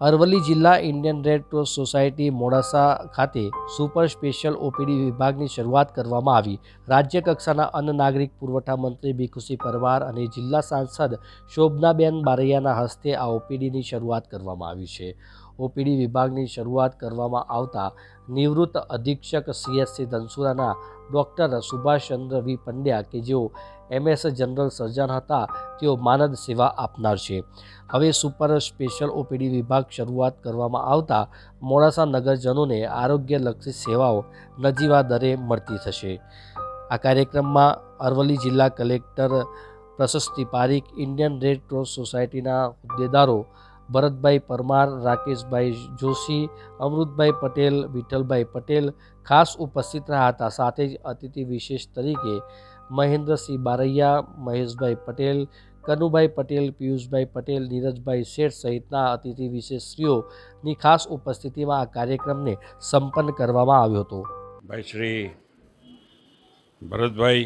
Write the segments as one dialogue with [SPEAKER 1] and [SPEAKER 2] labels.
[SPEAKER 1] અરવલ્લી જિલ્લા Indian Red Cross Society Modasa ખાતે super special OPD વિભાગની શરૂઆત કરવામાં આવી. રાજ્ય કક્ષાના અન્ન નાગરિક પુરવઠા મંત્રી ભીખુસિંહ પરમાર અને જિલ્લા સાંસદ શોભનાબેન બારૈયાના હસ્તે આ ઓપીડીની શરૂઆત કરવામાં આવી છે. ઓપીડી વિભાગની શરૂઆત કરવામાં આવતા નિવૃત્ત અધિક્ષક સીએસસી ધનસુરાના ડૉક્ટર સુભાષચંદ્ર વી પંડ્યા કે જેઓ એમએસ જનરલ સર્જન હતા, તેઓ માનદ સેવા આપનાર છે. હવે સુપર સ્પેશિયલ ઓપીડી વિભાગ શરૂઆત કરવામાં આવતા મોડાસા નગરજનોને આરોગ્યલક્ષી સેવાઓ નજીવા દરે મળતી થશે. આ કાર્યક્રમમાં અરવલ્લી જિલ્લા collector Prashasti Parikh, Indian Red Cross સોસાયટીના હોદ્દેદારો ભરતભાઈ પરમાર, રાકેશભાઈ જોશી, અમૃતભાઈ પટેલ, વિઠ્ઠલભાઈ પટેલ ખાસ ઉપસ્થિત રહ્યા હતા. સાથે જ અતિથિ વિશેષ તરીકે મહેન્દ્રસિંહ બારૈયા, મહેશભાઈ પટેલ, કનુભાઈ પટેલ, પિયુષભાઈ પટેલ, નીરજભાઈ શેઠ સહિતના અતિથિ વિશેષશ્રીઓની ખાસ ઉપસ્થિતિમાં આ કાર્યક્રમને સંપન્ન કરવામાં આવ્યો હતો.
[SPEAKER 2] ભાઈ શ્રી ભરતભાઈ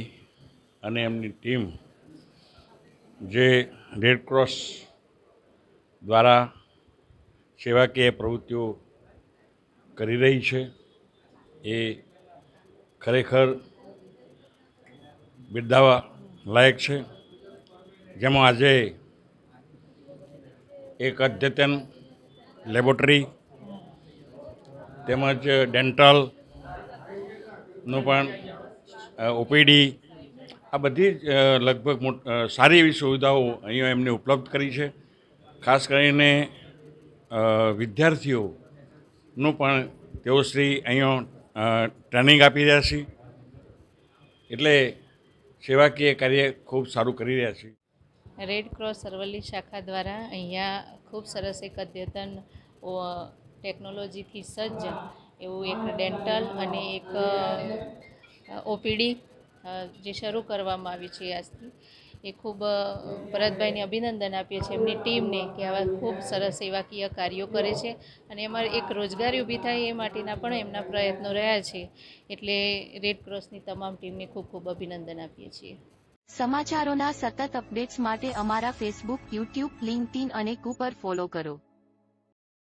[SPEAKER 2] અને એમની ટીમ જે રેડ ક્રોસ દ્વારા સેવાકીય પ્રવૃત્તિઓ કરી રહી છે. એ ખરેખર બિરદાવા લાયક છે. જેમાં આજે એક અદ્યતન લેબોરેટરી તેમજ ડેન્ટલનું પણ ઓપીડી આ બધી જ લગભગ સારી એવી સુવિધાઓ અહીંયા એમને ઉપલબ્ધ કરી છે. ખાસ કરીને વિદ્યાર્થીઓનું પણ તેઓ શ્રી અહીંયા ટ્રેનિંગ આપી રહ્યા છે. એટલે સેવાકીય કાર્ય ખૂબ સારું કરી રહ્યા છે.
[SPEAKER 3] રેડ ક્રોસ અરવલ્લી શાખા દ્વારા અહીંયા ખૂબ સરસ એક અદ્યતન ટેકનોલોજીથી સજ્જ એવું એક ડેન્ટલ અને એક ઓપીડી જે શરૂ કરવામાં આવી છે આજથી. એ ખૂબ ભરતભાઈને અભિનંદન આપીએ છીએ એમની ટીમને કે આવા ખૂબ સરસ સેવાકીય કાર્યો કરે છે અને એમાં એક રોજગારી ઊભી થાય એ માટેના પણ એમના પ્રયત્નો રહ્યા છે. એટલે રેડ ક્રોસની તમામ ટીમને ખૂબ ખૂબ અભિનંદન આપીએ છીએ.
[SPEAKER 4] સમાચારોના સતત અપડેટ્સ માટે અમારા ફેસબુક યુટ્યુબ લિંક્ડઇન અને કુપર ફોલો કરો.